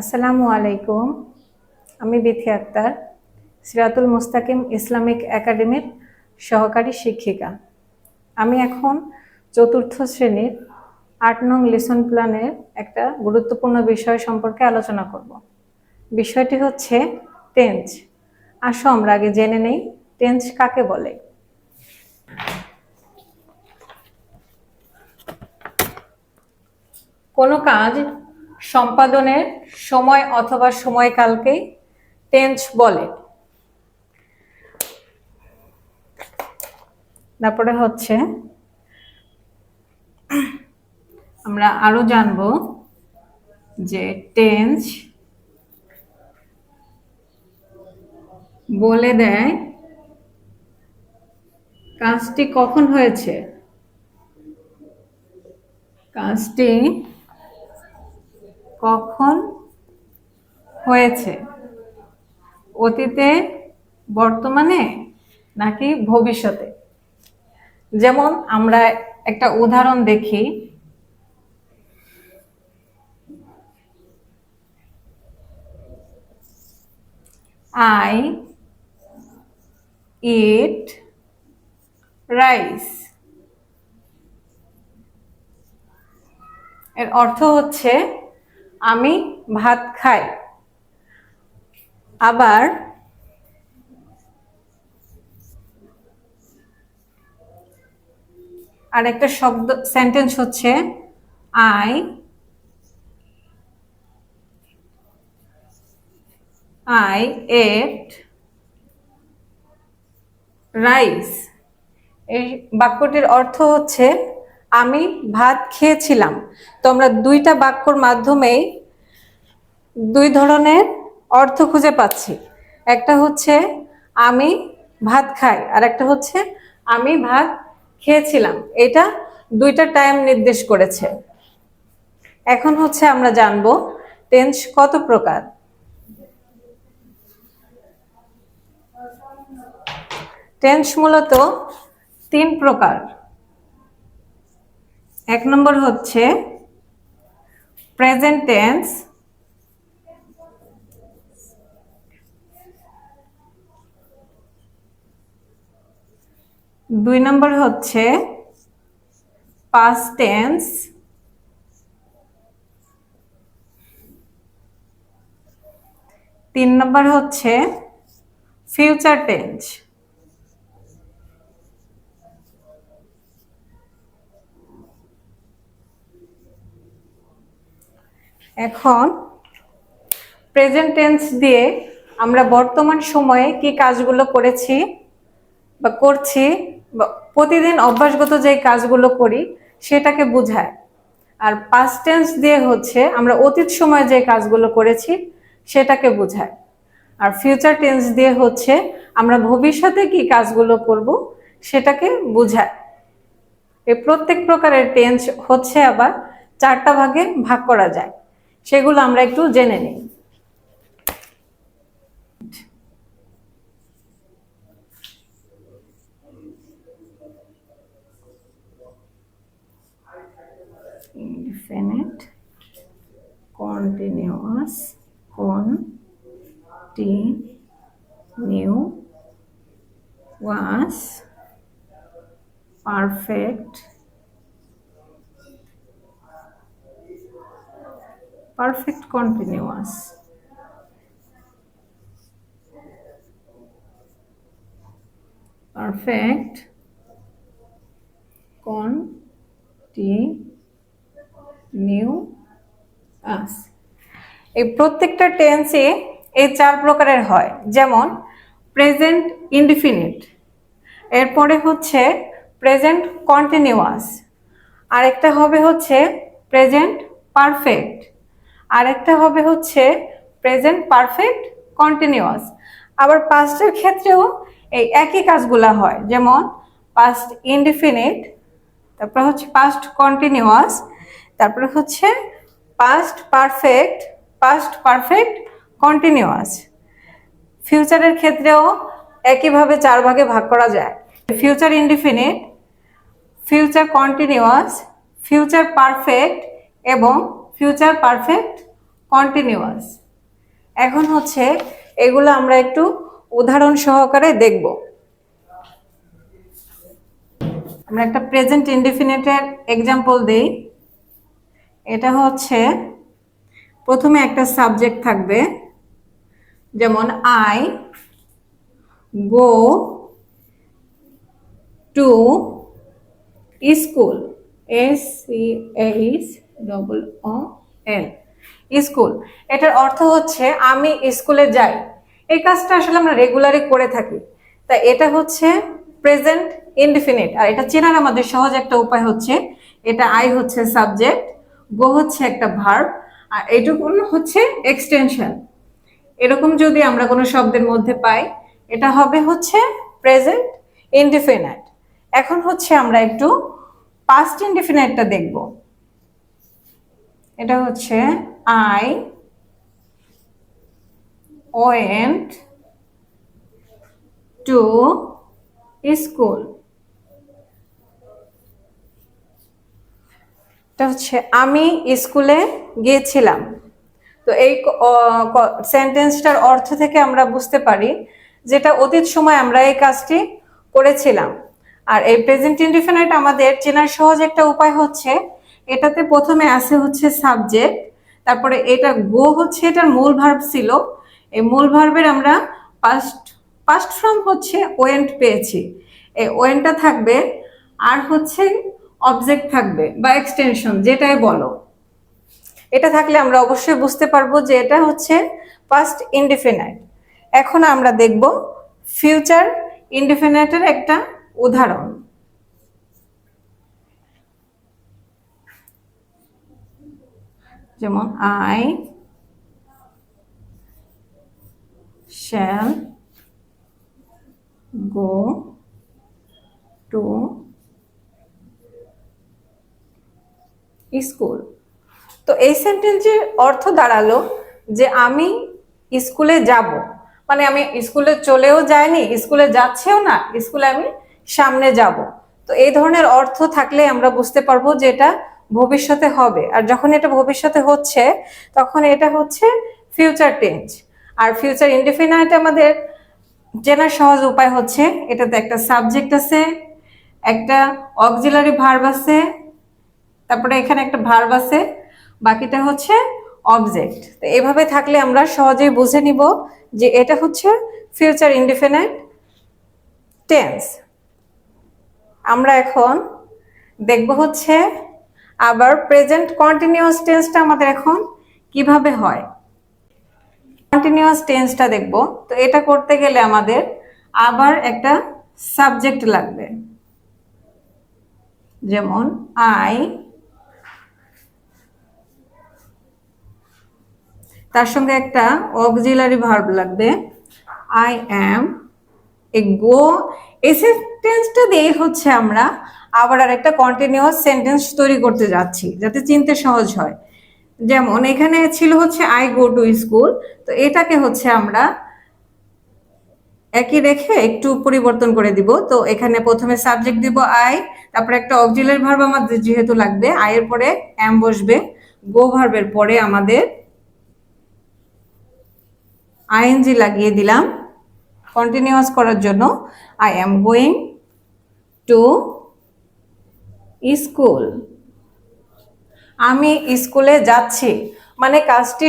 আসসালামু আলাইকুম। আমি বিথি আক্তার, সিরাতুল মুস্তাকিম ইসলামিক একাডেমির সহকারী শিক্ষিকা। আমি এখন চতুর্থ শ্রেণির আট নং লিসন প্ল্যানের একটা গুরুত্বপূর্ণ বিষয় সম্পর্কে আলোচনা করব। বিষয়টি হচ্ছে টেন্স আসো আমরা আগে জেনে নেই টেন্স কাকে বলে। কোনো কাজ সম্পাদনের সময় অথবা সময়কালকেই টেন্স বলে। তারপরে হচ্ছে, আমরা আরও জানব যে টেন্স বলে দেয় কাজটি কখন হয়েছে? কাজটি কখন হয়েছে? অতীতে, বর্তমানে, নাকি ভবিষ্যতে? যেমন আমরা একটা উদাহরণ দেখি। আই ইট রাইস এর অর্থ হচ্ছে আমি ভাত খাই। আবার আর একটা শব্দ সেন্টেন্স হচ্ছে আই আই এট রাইস এই বাক্যটির অর্থ হচ্ছে আমি ভাত খেয়েছিলাম। তো আমরা দুইটা বাক্যর মাধ্যমেই দুই ধরনের অর্থ খুঁজে পাচ্ছি। একটা হচ্ছে, আমি ভাত খাই, আর একটা হচ্ছে, আমি ভাত খেয়েছিলাম। এটা দুইটা টাইম নির্দেশ করেছে। এখন হচ্ছে আমরা জানব, টেন্স কত প্রকার? টেন্স মূলত তিন প্রকার। এক নম্বর হচ্ছে প্রেজেন্ট টেন্স দুই নম্বর হচ্ছে পাস্ট টেন্স তিন নম্বর হচ্ছে ফিউচার টেন্স এখন প্রেজেন্ট টেন্স দিয়ে আমরা বর্তমান সময়ে কি কাজগুলো করেছি বা করছি প্রতিদিন অভ্যাসগত যে কাজগুলো করি সেটাকে বোঝায়। আর পাস্ট টেন্স দিয়ে হচ্ছে আমরা অতীত সময়ে যে কাজগুলো করেছি সেটাকে বোঝায়। আর ফিউচার টেন্স দিয়ে হচ্ছে আমরা ভবিষ্যতে কি কাজগুলো করব সেটাকে বোঝায়। এই প্রত্যেক প্রকারের টেন্স হচ্ছে আবার চারটা ভাগে ভাগ করা যায়। সেগুলো আমরা একটু জেনে নিই। Continuous continuous perfect perfect continuous. Perfect continuous. এই প্রত্যেকটা টেন্সে এই চার প্রকারের হয়। যেমন প্রেজেন্ট ইনডিফিনিট এরপরে হচ্ছে প্রেজেন্ট কন্টিনিউয়াস আরেকটা হবে হচ্ছে প্রেজেন্ট পারফেক্ট আরেকটা হবে হচ্ছে প্রেজেন্ট পারফেক্ট কন্টিনিউয়াস আবার পাস্টের ক্ষেত্রেও এই একই কাজগুলা হয়। যেমন পাস্ট ইনডিফিনিট তারপর হচ্ছে পাস্ট কন্টিনিউয়াস তারপরে হচ্ছে past perfect past perfect continuous ফিউচারের ক্ষেত্রেও একইভাবে চার ভাগে ভাগ করা যায়। Future indefinite future continuous future perfect এবং ফিউচার পারফেক্ট কন্টিনিউয়াস এখন হচ্ছে এগুলো আমরা একটু উদাহরণ সহকারে দেখব। আমরা একটা প্রেজেন্ট ইনডিফিনিটের এক্সাম্পল দেই। এটা হচ্ছে প্রথমে একটা সাবজেক্ট থাকবে, যেমন I go to school S C H double O L school এটার অর্থ হচ্ছে আমি স্কুলে যাই। এই কাজটা আসলে আমরা রেগুলারই করে থাকি। তা এটা হচ্ছে প্রেজেন্ট ইনডিফিনিট আর এটা চেনার আমাদের সহজ একটা উপায় হচ্ছে, এটা আই হচ্ছে সাবজেক্ট গো হচ্ছে একটা ভার্ব আর এইটুকু হচ্ছে এক্সটেনশন এরকম যদি আমরা কোনো শব্দের মধ্যে পাই, এটা হবে হচ্ছে প্রেজেন্ট ইনডিফিনাইট এখন হচ্ছে আমরা একটু পাস্ট ইনডিফিনাইটটা দেখব। এটা হচ্ছে আই ওয়েন্ট টু স্কুল এটা হচ্ছে আমি স্কুলে গিয়েছিলাম। তো এই সেন্টেন্সটার অর্থ থেকে আমরা বুঝতে পারি যেটা অতীত সময় আমরা এই কাজটি করেছিলাম। আর এই প্রেজেন্ট ইনডিফিনাইট আমাদের চেনার সহজ একটা উপায় হচ্ছে এটাতে প্রথমে আছে হচ্ছে সাবজেক্ট তারপরে এটা গো হচ্ছে, এটার মূল ভার্ব ছিল। এই মূল ভার্বের আমরা পাস্ট পাস্ট ফর্ম হচ্ছে ওয়েন্ট পেয়েছি। এই ওয়েন্টটা থাকবে, আর হচ্ছে অবজেক্ট থাকবে বা এক্সটেনশন যেটাই বলো। এটা থাকলে আমরা অবশ্যই বুঝতে পারব যে এটা হচ্ছে পাস্ট ইনডিফিনাইট এখন আমরা দেখব ফিউচার ইনডিফিনাইটের একটা উদাহরণ। যেমন I shall go to school তো এই সেন্টেন্সের অর্থ দাঁড়াল যে আমি স্কুলে যাব। মানে আমি স্কুলে চলেও যাইনি স্কুলে যাচ্ছেও না স্কুলে আমি সামনে যাব। তো এই ধরনের অর্থ থাকলে আমরা বুঝতে পারব যে এটা ভবিষ্যতে হবে। আর যখন এটা ভবিষ্যতে হচ্ছে, তখন এটা হচ্ছে ফিউচার টেন্স আর ফিউচার ইনডিফিনাইট আমাদের চেনার সহজ উপায় হচ্ছে, এটাতে একটা সাবজেক্ট আছে, একটা অক্সিলারি ভার্ব আছে, তারপরে এখানে একটা ভার্ব আছে, বাকিটা হচ্ছে অবজেক্ট তো এভাবে থাকলে আমরা সহজেই বুঝে নিব যে এটা হচ্ছে ফিউচার ইনডিফিনাইট টেন্স আমরা এখন দেখব হচ্ছে আবার প্রেজেন্ট কন্টিনিউয়াস টেন্সটা আমাদের এখন কীভাবে হয়? কন্টিনিউয়াস টেন্সটা দেখব। তো এটা করতে গেলে আমাদের আবার একটা সাবজেক্ট লাগবে। যেমন আই তার সঙ্গে একটা অক্সিলারি ভার্ব লাগবে। আই অ্যাম এ গো এই সেন্টেন্সটা দিয়ে হচ্ছে আমরা আবার আর একটা কন্টিনিউয়াস সেন্টেন্স তৈরি করতে যাচ্ছি, যাতে চিনতে সহজ হয়। যেমন, এখানে ছিল হচ্ছে আই গো টু স্কুল তো এটাকে হচ্ছে আমরা একই রেখে একটু পরিবর্তন করে দিব। তো এখানে প্রথমে সাবজেক্ট দিব আই তারপরে একটা অক্সিলারি ভার্ব আমাদের যেহেতু লাগবে আয়ের পরে অ্যাম বসবে। গো ভার্বের পরে আমাদের আইএনজি লাগিয়ে দিলাম। কন্টিনিউয়াস করার জন্য I am going to school. আমি স্কুলে যাচ্ছি। মানে কাজটি